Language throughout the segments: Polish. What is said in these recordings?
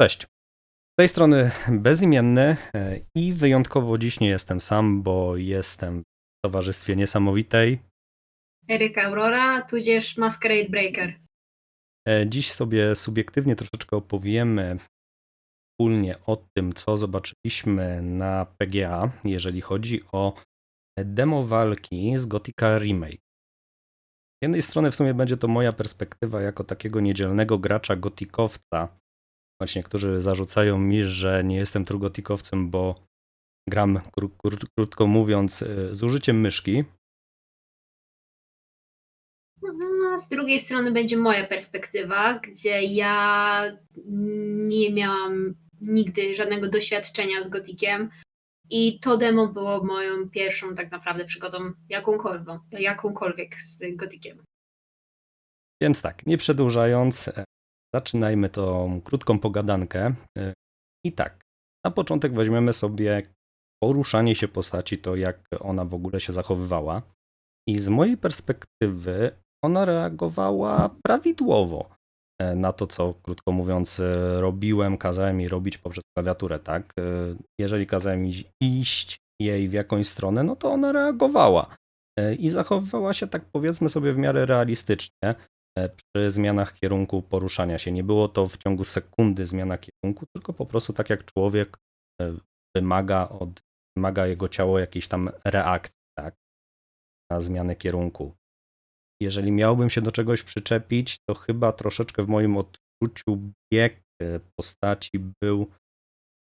Cześć. Z tej strony bezimienny e, i wyjątkowo dziś nie jestem sam, bo jestem w towarzystwie niesamowitej. Eryka Aurora, tudzież Masquerade Breaker. E, Dziś sobie subiektywnie troszeczkę opowiemy wspólnie o tym, co zobaczyliśmy na PGA, jeżeli chodzi o demo walki z Gothica Remake. Z jednej strony w sumie będzie to moja perspektywa jako takiego niedzielnego gracza gotikowca. Choć niektórzy zarzucają mi, że nie jestem trugotikowcem, bo gram, kró- kró- krótko mówiąc, y, z użyciem myszki. No, z drugiej strony będzie moja perspektywa, gdzie ja nie miałam nigdy żadnego doświadczenia z Gotikiem i to demo było moją pierwszą tak naprawdę przygodą jakąkolwiek, jakąkolwiek z Gotikiem. Więc tak, nie przedłużając, zaczynajmy tą krótką pogadankę. E, I tak, na początek weźmiemy sobie poruszanie się postaci, to jak ona w ogóle się zachowywała. I z mojej perspektywy ona reagowała prawidłowo e, na to, co krótko mówiąc e, robiłem, kazałem jej robić poprzez klawiaturę, tak? Jeżeli kazałem iść- jej w jakąś stronę, no to ona reagowała. I zachowywała się tak powiedzmy sobie w miarę realistycznie przy zmianach kierunku poruszania się. Nie było to w ciągu sekundy zmiana kierunku, tylko po prostu tak jak człowiek e, wymaga od wymaga jego ciało jakiejś tam reakcji, tak? Na zmianę kierunku. Jeżeli miałbym się do czegoś przyczepić, to chyba troszeczkę w moim odczuciu bieg e, postaci był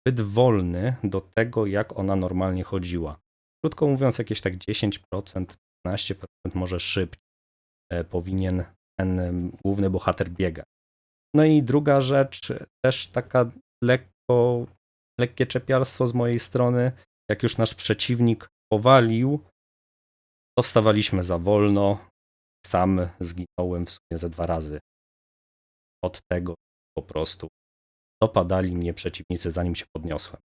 zbyt wolny do tego, jak ona normalnie chodziła. Krótko mówiąc, jakieś tak 10%, 15% może szybciej e, powinien ten główny bohater biegać. No i druga rzecz, też taka lekko, lekkie czepialstwo z mojej strony. Jak już nasz przeciwnik powalił, to wstawaliśmy za wolno. Sam zginąłem w sumie ze dwa razy. Od tego po prostu dopadali mnie przeciwnicy, zanim się podniosłem.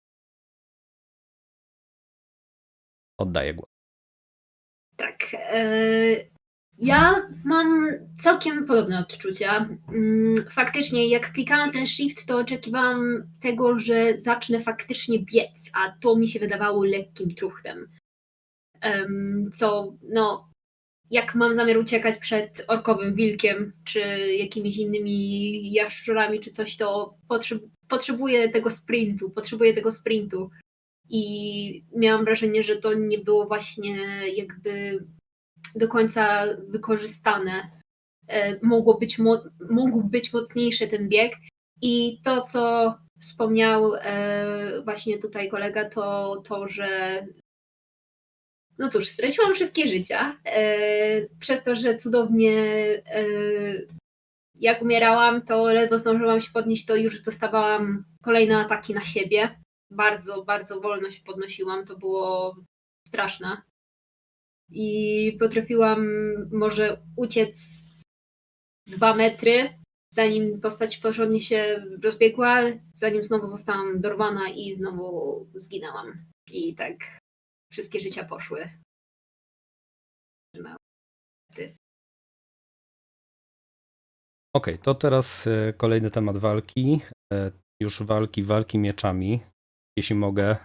Oddaję głos. Tak. e, Ja mam całkiem podobne odczucia. Mm, Faktycznie, jak klikałam ten shift, to oczekiwałam tego, że zacznę faktycznie biec, a to mi się wydawało lekkim truchtem. Em, Co, no, jak mam zamiar uciekać przed orkowym wilkiem, czy jakimiś innymi jaszczurami, czy coś, to potrzeb, potrzebuję tego sprintu, potrzebuję tego sprintu. I miałam wrażenie, że to nie było właśnie jakby do końca wykorzystane. E, Mogło być, mógł być mocniejszy ten bieg. I to, co wspomniał e, właśnie tutaj kolega, to to, że no cóż, straciłam wszystkie życia. E, przez to, że cudownie jak umierałam, to ledwo zdążyłam się podnieść, to już dostawałam kolejne ataki na siebie. Bardzo, bardzo wolno się podnosiłam. To było straszne. I potrafiłam może uciec dwa metry, zanim postać porządnie się rozbiegła, zanim znowu zostałam dorwana i znowu zginęłam. I tak wszystkie życia poszły. Okej, to teraz e, kolejny temat walki. E, Już walki, walki mieczami. Jeśli mogę,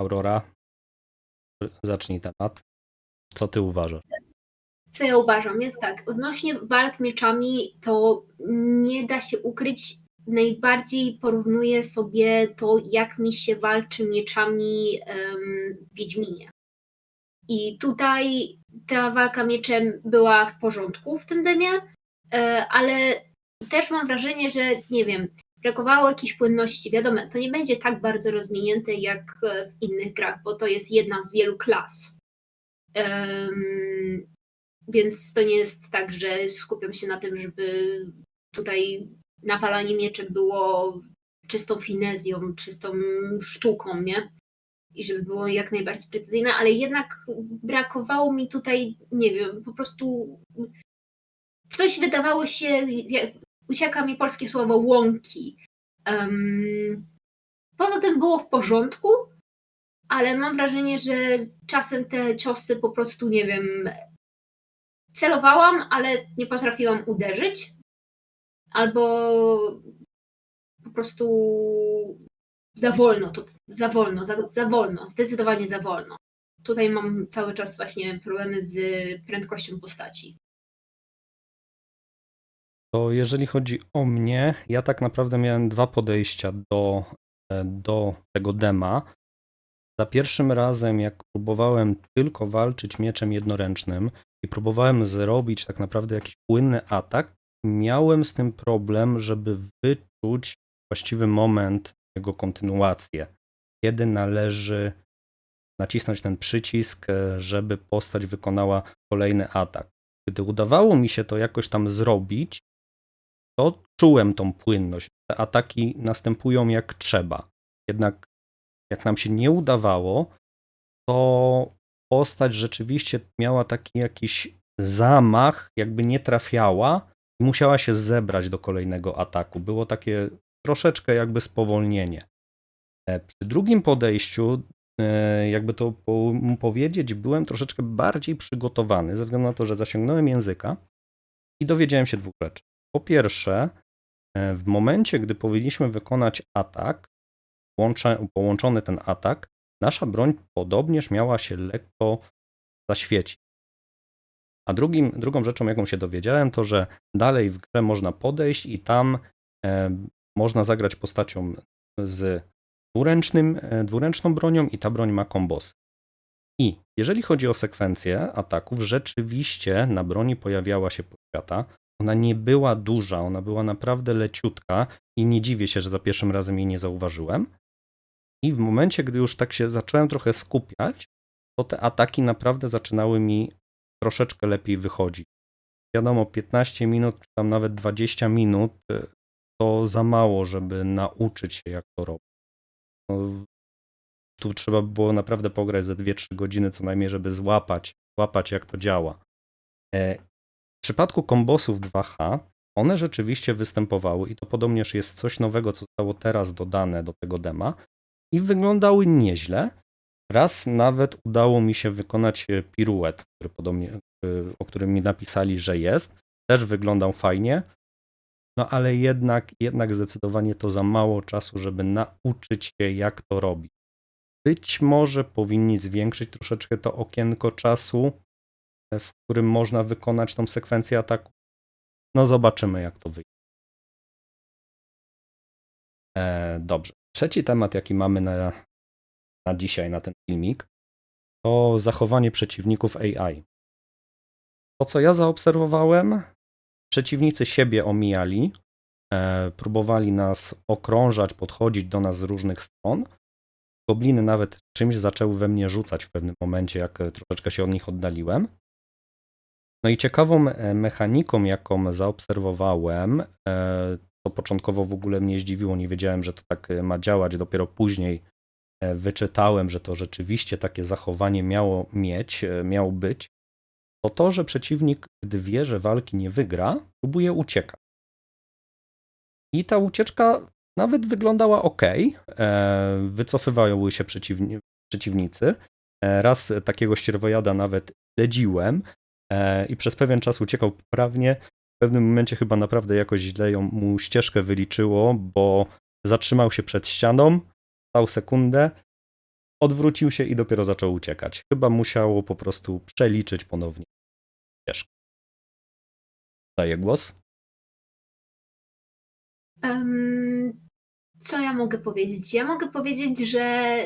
Aurora, zacznij temat. Co ty uważasz? Co ja uważam? Więc tak, odnośnie walk mieczami, to nie da się ukryć. Najbardziej porównuję sobie to, jak mi się walczy mieczami w Wiedźminie. I tutaj ta walka mieczem była w porządku w tym demie, e, ale też mam wrażenie, że nie wiem, brakowało jakiejś płynności. Wiadomo, to nie będzie tak bardzo rozwinięte jak e, w innych grach, bo to jest jedna z wielu klas. Więc to nie jest tak, że skupiam się na tym, żeby tutaj napalanie mieczem było czystą finezją, czystą sztuką, nie? I żeby było jak najbardziej precyzyjne, ale jednak brakowało mi tutaj, nie wiem, po prostu coś wydawało się, ucieka mi polskie słowo łąki. Em, poza tym było w porządku, ale mam wrażenie, że czasem te ciosy po prostu, nie wiem, celowałam, ale nie potrafiłam uderzyć, albo po prostu za wolno, to za wolno, za, za wolno, zdecydowanie za wolno. Tutaj mam cały czas właśnie problemy z prędkością postaci. To jeżeli chodzi o mnie, ja tak naprawdę miałem dwa podejścia do, e, do tego dema. Za pierwszym razem, jak próbowałem tylko walczyć mieczem jednoręcznym i próbowałem zrobić tak naprawdę jakiś płynny atak, miałem z tym problem, żeby wyczuć właściwy moment jego kontynuację. Kiedy należy nacisnąć ten przycisk, e, żeby postać wykonała kolejny atak. Gdy udawało mi się to jakoś tam zrobić, to czułem tą płynność. Te ataki następują jak trzeba. Jednak jak nam się nie udawało, to postać rzeczywiście miała taki jakiś zamach, jakby nie trafiała i musiała się zebrać do kolejnego ataku. Było takie troszeczkę jakby spowolnienie. E, Przy drugim podejściu, e, jakby to po- powiedzieć, byłem troszeczkę bardziej przygotowany, ze względu na to, że zasięgnąłem języka i dowiedziałem się dwóch rzeczy. Po pierwsze, e, w momencie, gdy powinniśmy wykonać atak, łącze- połączony ten atak, nasza broń podobnież miała się lekko zaświecić. A drugim, drugą rzeczą, jaką się dowiedziałem, to że dalej w grze można podejść i tam e, można zagrać postacią z dwuręcznym, e, dwuręczną bronią i ta broń ma kombosy. I jeżeli chodzi o sekwencję ataków, rzeczywiście na broni pojawiała się podświata. Ona nie była duża, ona była naprawdę leciutka i nie dziwię się, że za pierwszym razem jej nie zauważyłem. I w momencie, gdy już tak się zacząłem trochę skupiać, to te ataki naprawdę zaczynały mi troszeczkę lepiej wychodzić. Wiadomo, 15 minut, czy tam nawet 20 minut y, to za mało, żeby nauczyć się, jak to robić. No, tu trzeba było naprawdę pograć ze 2-3 godziny co najmniej, żeby złapać, złapać jak to działa. E, W przypadku kombosów 2H, one rzeczywiście występowały i to podobnież jest coś nowego, co zostało teraz dodane do tego dema i wyglądały nieźle. Raz nawet udało mi się wykonać e, piruet, który podobnie, e, o którym mi napisali, że jest. Też wyglądał fajnie. No ale jednak, jednak zdecydowanie to za mało czasu, żeby nauczyć się, jak to robić. Być może powinni zwiększyć troszeczkę to okienko czasu, e, w którym można wykonać tą sekwencję ataku. No zobaczymy, jak to wyjdzie. Dobrze. Trzeci temat, jaki mamy na, na dzisiaj, na ten filmik, to zachowanie przeciwników AI. To, co ja zaobserwowałem, przeciwnicy siebie omijali, e, próbowali nas okrążać, podchodzić do nas z różnych stron. Gobliny nawet czymś zaczęły we mnie rzucać w pewnym momencie, jak e, troszeczkę się od nich oddaliłem. No i ciekawą e, mechaniką, jaką zaobserwowałem, e, co początkowo w ogóle mnie zdziwiło, nie wiedziałem, że to tak e, ma działać, dopiero później e, wyczytałem, że to rzeczywiście takie zachowanie miało mieć, e, miało być, to to, że przeciwnik, gdy wie, że walki nie wygra, próbuje uciekać. I ta ucieczka nawet wyglądała ok. Wycofywały się przeciwni- przeciwnicy. Raz takiego ścierwojada nawet śledziłem e, i przez pewien czas uciekał poprawnie. W pewnym momencie chyba naprawdę jakoś źle ją, mu ścieżkę wyliczyło, bo zatrzymał się przed ścianą, stał sekundę, odwrócił się i dopiero zaczął uciekać. Chyba musiało po prostu przeliczyć ponownie ścieżkę. Daję głos. Em, co ja mogę powiedzieć? Ja mogę powiedzieć, że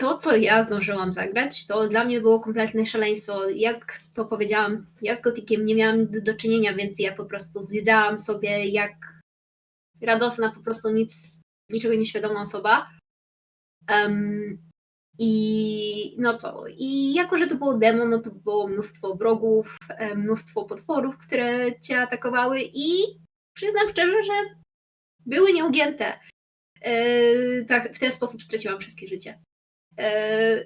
to, co ja zdążyłam zagrać, to dla mnie było kompletne szaleństwo. Jak to powiedziałam, ja z Gotikiem nie miałam do czynienia, więc ja po prostu zwiedzałam sobie jak radosna, po prostu nic, niczego nieświadoma osoba. Em, I no co? I jako, że to było demo, no to było mnóstwo wrogów, e, mnóstwo potworów, które cię atakowały i przyznam szczerze, że były nieugięte. E, tak, w ten sposób straciłam wszystkie życie. E,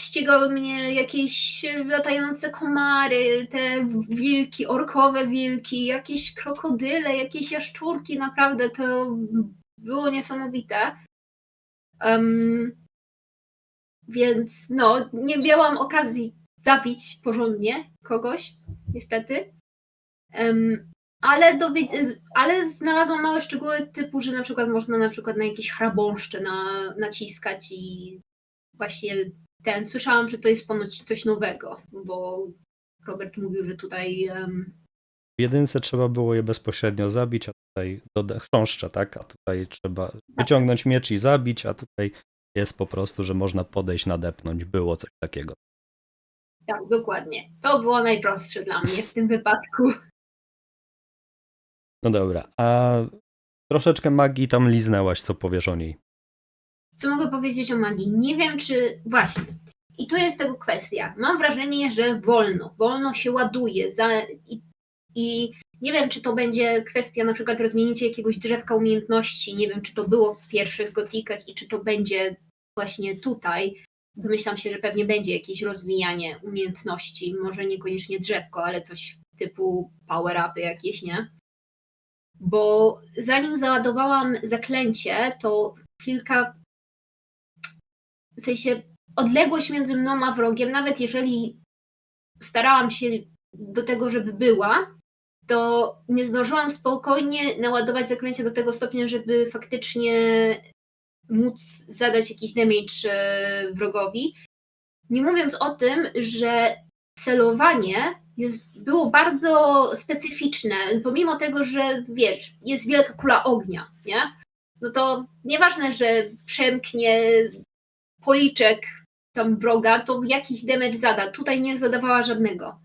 ścigały mnie jakieś latające komary, te wilki, orkowe wilki, jakieś krokodyle, jakieś jaszczurki, naprawdę to było niesamowite. Em, więc no, nie miałam okazji zabić porządnie kogoś, niestety. Em, ale, y, ale znalazłam małe szczegóły typu, że na przykład można na przykład na jakieś chrabąszcze na, naciskać i właśnie ten, słyszałam, że to jest ponoć coś nowego, bo Robert mówił, że tutaj em, W jedynce trzeba było je bezpośrednio zabić, a tutaj doda- chrząszcze, tak? A tutaj trzeba wyciągnąć miecz i zabić, a tutaj jest po prostu, że można podejść, nadepnąć. Było coś takiego. tak, dokładnie. To było najprostsze dla mnie w tym wypadku. No dobra, a troszeczkę magii tam liznęłaś, co powiesz o niej? Co mogę powiedzieć o magii? Nie wiem, czy właśnie. I to jest tego kwestia. Mam wrażenie, że wolno, wolno się ładuje za, i, i nie wiem, czy to będzie kwestia na przykład rozwinięcia jakiegoś drzewka umiejętności. Nie wiem, czy to było w pierwszych gotikach i czy to będzie właśnie tutaj. Domyślam się, że pewnie będzie jakieś rozwijanie umiejętności. Może niekoniecznie drzewko, ale coś typu power-upy jakieś, nie? Bo zanim załadowałam zaklęcie, to kilka w sensie odległość między mną a wrogiem, nawet jeżeli starałam się do tego, żeby była, to nie zdążyłam spokojnie naładować zaklęcia do tego stopnia, żeby faktycznie móc zadać jakiś damage e, wrogowi. Nie mówiąc o tym, że celowanie jest, było bardzo specyficzne, pomimo tego, że wiesz, jest wielka kula ognia, nie? No to nieważne, że przemknie policzek tam wroga, to jakiś damage zada. Tutaj nie zadawała żadnego.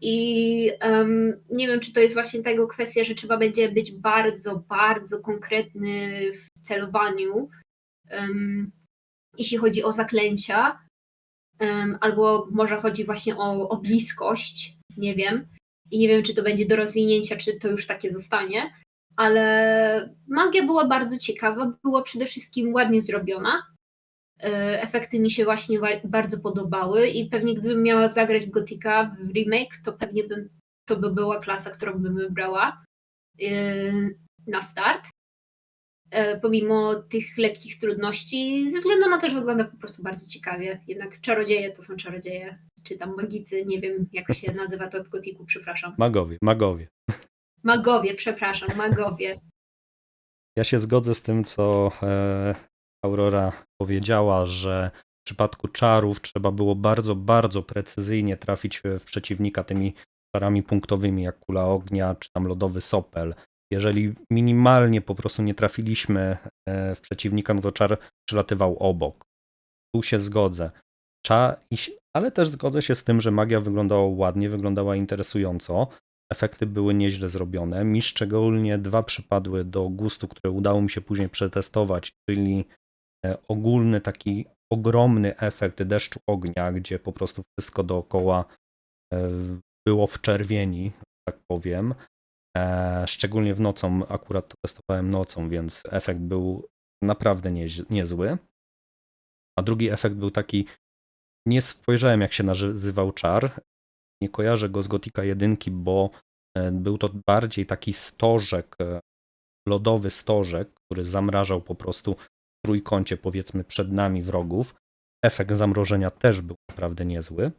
I em, nie wiem, czy to jest właśnie tego kwestia, że trzeba będzie być bardzo, bardzo konkretny w celowaniu, em, jeśli chodzi o zaklęcia, albo może chodzi właśnie o, o bliskość, nie wiem. I nie wiem, czy to będzie do rozwinięcia, czy to już takie zostanie, ale magia była bardzo ciekawa, była przede wszystkim ładnie zrobiona. E, Efekty mi się właśnie bardzo podobały i pewnie gdybym miała zagrać w Gothica w remake, to pewnie bym, to by była klasa, którą bym wybrała e, na start. E, Pomimo tych lekkich trudności, ze względu na to, że wygląda po prostu bardzo ciekawie. Jednak czarodzieje to są czarodzieje, czy tam magicy, nie wiem jak się nazywa to w Gothicu, przepraszam. Magowie, magowie. Magowie, przepraszam, magowie. Ja się zgodzę z tym, co e, Aurora powiedziała, że w przypadku czarów trzeba było bardzo, bardzo precyzyjnie trafić w przeciwnika tymi czarami punktowymi, jak kula ognia czy tam lodowy sopel. Jeżeli minimalnie po prostu nie trafiliśmy e, w przeciwnika, no to czar przylatywał obok. Tu się zgodzę. Cza, i się- ale też zgodzę się z tym, że magia wyglądała ładnie, wyglądała interesująco. Efekty były nieźle zrobione. Mi szczególnie dwa przypadły do gustu, które udało mi się później przetestować, czyli e, ogólny taki ogromny efekt deszczu ognia, gdzie po prostu wszystko dookoła e, było w czerwieni, tak powiem. E, Szczególnie w nocą, akurat to testowałem nocą, więc efekt był naprawdę nieź- niezły. A drugi efekt był taki, nie spojrzałem jak się nazywał czar, nie kojarzę go z Gotika 1, bo e, był to bardziej taki stożek, e, lodowy stożek, który zamrażał po prostu w trójkącie powiedzmy przed nami wrogów. Efekt zamrożenia też był naprawdę niezły.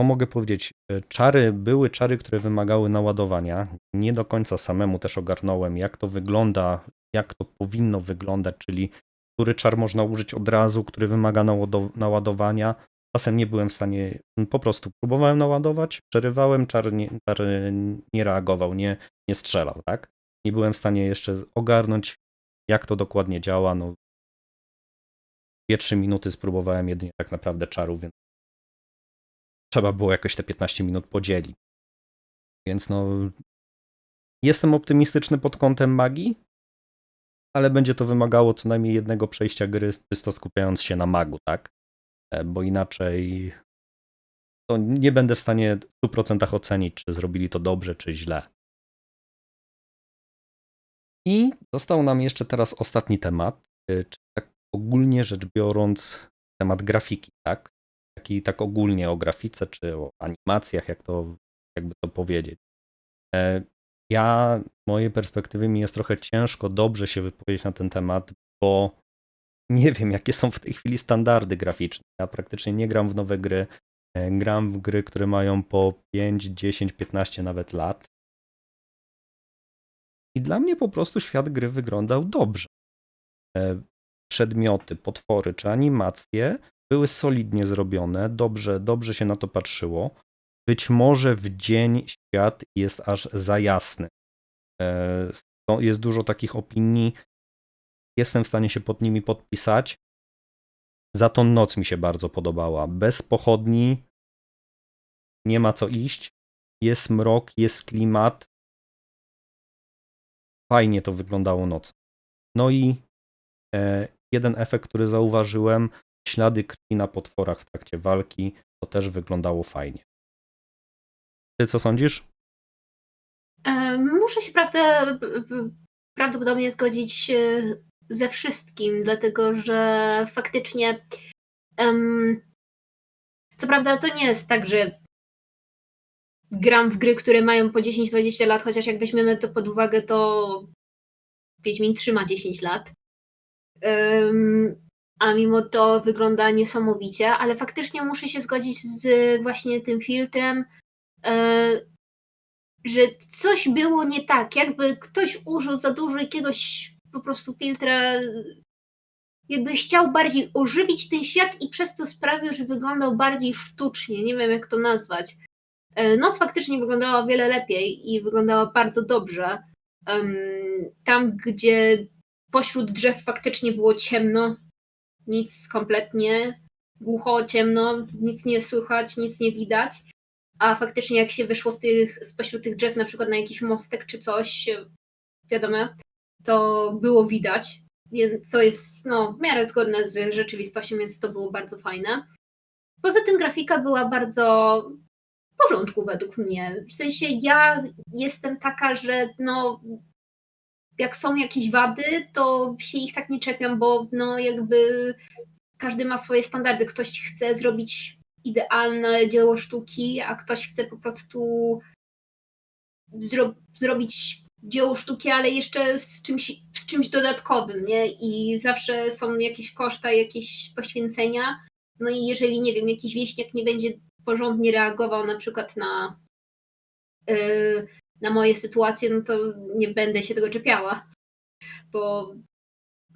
Co mogę powiedzieć? E, Czary były czary, które wymagały naładowania. Nie do końca samemu też ogarnąłem, jak to wygląda, jak to powinno wyglądać, czyli który czar można użyć od razu, który wymaga nałado- naładowania. Czasem nie byłem w stanie, po prostu próbowałem naładować, przerywałem, czar nie, czar nie reagował, nie, nie strzelał, tak? Nie byłem w stanie jeszcze ogarnąć, jak to dokładnie działa. No, 2-3 minuty spróbowałem jedynie tak naprawdę czaru, więc trzeba było jakoś te 15 minut podzielić. Więc no, jestem optymistyczny pod kątem magii, ale będzie to wymagało co najmniej jednego przejścia gry, czysto skupiając się na magu, tak? E, Bo inaczej to nie będę w stanie w 100% ocenić, czy zrobili to dobrze, czy źle. I został nam jeszcze teraz ostatni temat, y, czy tak ogólnie rzecz biorąc temat grafiki, tak? Taki tak ogólnie o grafice, czy o animacjach, jak to, jakby to powiedzieć. E, Ja, mojej perspektywy mi jest trochę ciężko dobrze się wypowiedzieć na ten temat, bo nie wiem, jakie są w tej chwili standardy graficzne. Ja praktycznie nie gram w nowe gry. E, Gram w gry, które mają po 5, 10, 15 nawet lat. I dla mnie po prostu świat gry wyglądał dobrze. E, Przedmioty, potwory czy animacje były solidnie zrobione, dobrze, dobrze się na to patrzyło. Być może w dzień świat jest aż za jasny. E, Jest dużo takich opinii. Jestem w stanie się pod nimi podpisać. Za to noc mi się bardzo podobała. Bez pochodni nie ma co iść. Jest mrok, jest klimat. Fajnie to wyglądało noc. No i e, jeden efekt, który zauważyłem, ślady krwi na potworach w trakcie walki, to też wyglądało fajnie. Ty co sądzisz? E, Muszę się prawda, prawdopodobnie zgodzić e, ze wszystkim, dlatego że faktycznie co prawda to nie jest tak, że gram w gry, które mają po 10-20 lat, chociaż jak weźmiemy to pod uwagę, to Wiedźmin trzyma 10 lat. Em, a mimo to wygląda niesamowicie, ale faktycznie muszę się zgodzić z właśnie tym filtrem, e, że coś było nie tak, jakby ktoś użył za dużo jakiegoś po prostu filtra, jakby chciał bardziej ożywić ten świat i przez to sprawił, że wyglądał bardziej sztucznie, nie wiem jak to nazwać. E, Noc faktycznie wyglądała o wiele lepiej i wyglądała bardzo dobrze. Tam, gdzie pośród drzew faktycznie było ciemno, nic kompletnie, głucho, ciemno, nic nie słychać, nic nie widać a faktycznie jak się wyszło z tych, spośród tych drzew na przykład na jakiś mostek czy coś, wiadomo, to było widać, więc co jest no, w miarę zgodne z rzeczywistością, więc to było bardzo fajne. Poza tym grafika była bardzo w porządku według mnie. W sensie ja jestem taka, że no jak są jakieś wady, to się ich tak nie czepiam, bo no jakby każdy ma swoje standardy. Ktoś chce zrobić idealne dzieło sztuki, a ktoś chce po prostu zro- zrobić dzieło sztuki, ale jeszcze z czymś, z czymś dodatkowym, nie? I zawsze są jakieś koszta, jakieś poświęcenia. No i jeżeli, nie wiem, jakiś wieśniak nie będzie porządnie reagował na przykład na, yy, na moje sytuacje, no to nie będę się tego czepiała. Bo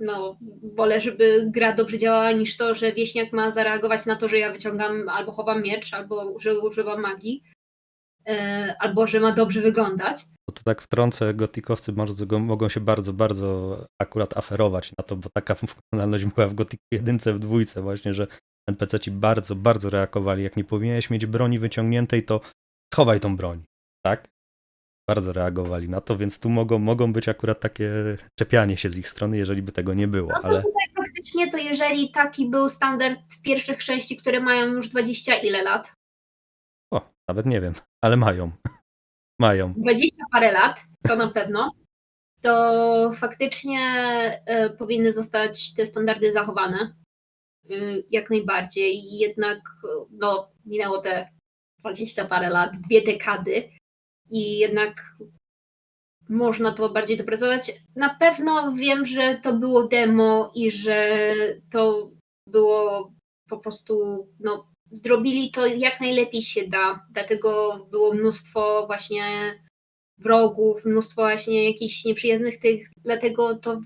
no, wolę, żeby gra dobrze działała, niż to, że wieśniak ma zareagować na to, że ja wyciągam albo chowam miecz, albo że używam magii, e, albo że ma dobrze wyglądać. To tak wtrącę, gotikowcy mogą się bardzo, bardzo akurat aferować na to, bo taka funkcjonalność była w Gothicu 1, w dwójce właśnie, że NPC ci bardzo, bardzo reagowali. Jak nie powinieneś mieć broni wyciągniętej, to schowaj tą broń, tak? Bardzo reagowali na to, więc tu mogą, mogą być akurat takie czepianie się z ich strony, jeżeli by tego nie było, No ale tutaj faktycznie to jeżeli taki był standard pierwszych części, które mają już 20 ile lat? o, nawet nie wiem, ale mają. Mają. 20 parę lat, to na pewno, to faktycznie e, powinny zostać te standardy zachowane. y, Jak najbardziej. I Jednak no, minęło te 20 parę lat, dwie dekady i jednak można to bardziej dopracować. Na pewno wiem, że to było demo i że to było po prostu, no, zrobili to jak najlepiej się da. Dlatego było mnóstwo właśnie wrogów, mnóstwo właśnie jakichś nieprzyjaznych tych, dlatego to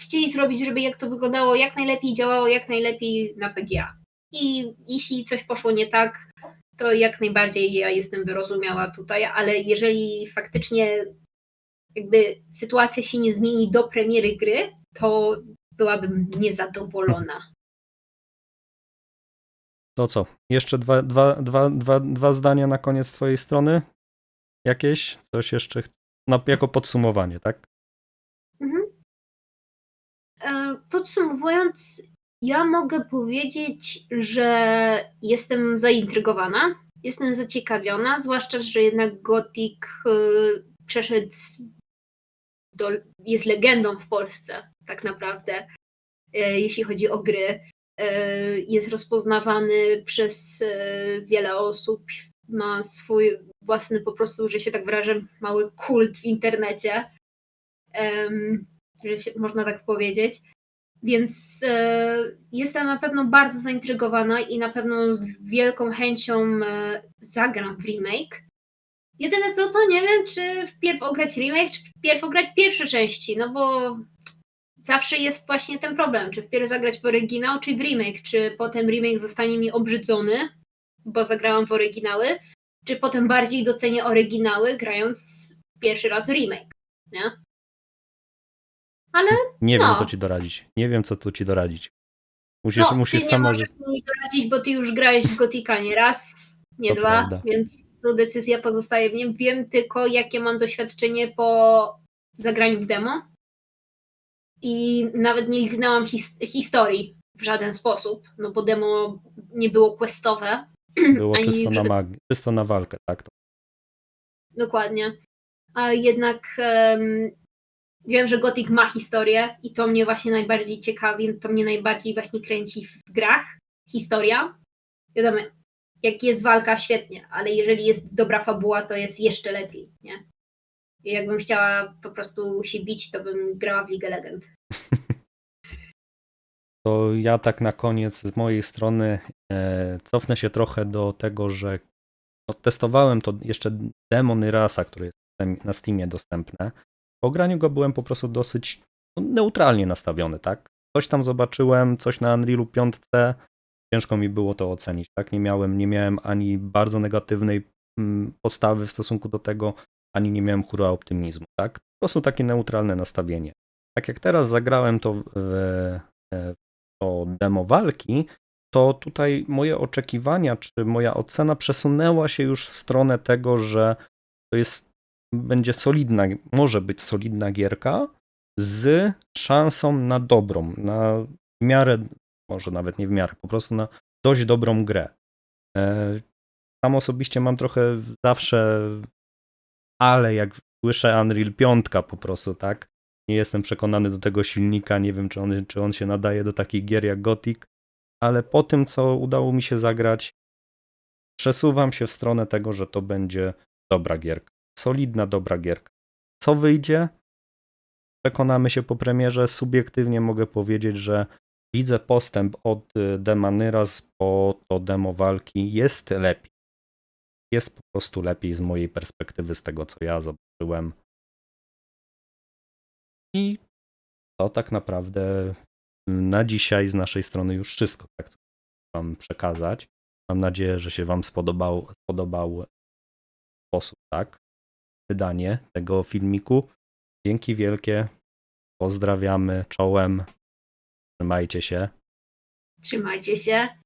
chcieli zrobić, żeby jak to wyglądało jak najlepiej, działało jak najlepiej na PGA. I jeśli coś poszło nie tak, to jak najbardziej ja jestem wyrozumiała tutaj, ale jeżeli faktycznie jakby sytuacja się nie zmieni do premiery gry, to byłabym niezadowolona. To co? Jeszcze dwa, dwa, dwa, dwa, dwa zdania na koniec twojej strony? Jakieś? Coś jeszcze? No, jako podsumowanie, tak? Mhm. E, Podsumowując, ja mogę powiedzieć, że jestem zaintrygowana, jestem zaciekawiona, zwłaszcza, że jednak Gothic e, przeszedł do, jest legendą w Polsce tak naprawdę, e, jeśli chodzi o gry. E, Jest rozpoznawany przez wiele osób, ma swój własny po prostu, że się tak wyrażę, mały kult w internecie. Że się, można tak powiedzieć. Więc e, jestem na pewno bardzo zaintrygowana i na pewno z wielką chęcią e, zagram w remake. Jedyne co to nie wiem, czy wpierw ograć remake, czy wpierw ograć pierwsze części, no bo zawsze jest właśnie ten problem, czy wpierw zagrać w oryginał, czy w remake, czy potem remake zostanie mi obrzydzony, bo zagrałam w oryginały, czy potem bardziej docenię oryginały, grając pierwszy raz remake, nie? Ale Nie No. wiem, co ci doradzić. Nie wiem, co tu ci doradzić. Musisz, no, musisz ty nie sama. możesz mi doradzić, bo ty już grałeś w Gotika nie raz, nie To dwa, prawda. więc to decyzja pozostaje w nim. Wiem tylko, jakie mam doświadczenie po zagraniu w demo i nawet nie liznęłam his- historii w żaden sposób, no bo demo nie było questowe, Było ani czysto na magię, czysto na walkę, tak. Dokładnie. A jednak wiem, że Gothic ma historię i to mnie właśnie najbardziej ciekawi, to mnie najbardziej właśnie kręci w grach. Historia. Wiadomo, jak jest walka, świetnie, ale jeżeli jest dobra fabuła, to jest jeszcze lepiej, nie? I jakbym chciała po prostu się bić, to bym grała w League Legend. To ja tak na koniec z mojej strony e, cofnę się trochę do tego, że no, testowałem to jeszcze demony rasa, który jest na Steamie dostępne. Po graniu go byłem po prostu dosyć no, neutralnie nastawiony, tak? Coś tam zobaczyłem, coś na Unrealu 5. Ciężko mi było to ocenić, tak? Nie miałem, nie miałem ani bardzo negatywnej mm, postawy w stosunku do tego, ani nie miałem hura optymizmu, tak? Po prostu takie neutralne nastawienie. Tak jak teraz zagrałem to w, w to demo walki, to tutaj moje oczekiwania, czy moja ocena przesunęła się już w stronę tego, że to jest, będzie solidna, może być solidna gierka z szansą na dobrą, na w miarę, może nawet nie w miarę, po prostu na dość dobrą grę. E, Sam osobiście mam trochę zawsze, ale jak słyszę Unreal 5 po prostu, tak? Nie jestem przekonany do tego silnika, nie wiem czy on, czy on się nadaje do takich gier jak Gothic, ale po tym co udało mi się zagrać, przesuwam się w stronę tego, że to będzie dobra gierka. Solidna, dobra gierka. Co wyjdzie? Przekonamy się po premierze. Subiektywnie mogę powiedzieć, że widzę postęp od y, Demanyras po to demo walki. Jest lepiej. Jest po prostu lepiej z mojej perspektywy, z tego co ja zobaczyłem. I to tak naprawdę na dzisiaj z naszej strony już wszystko, tak co Wam przekazać. Mam nadzieję, że się Wam spodobał, spodobał sposób, tak? Wydanie tego filmiku. Dzięki wielkie. Pozdrawiamy czołem. Trzymajcie się. Trzymajcie się.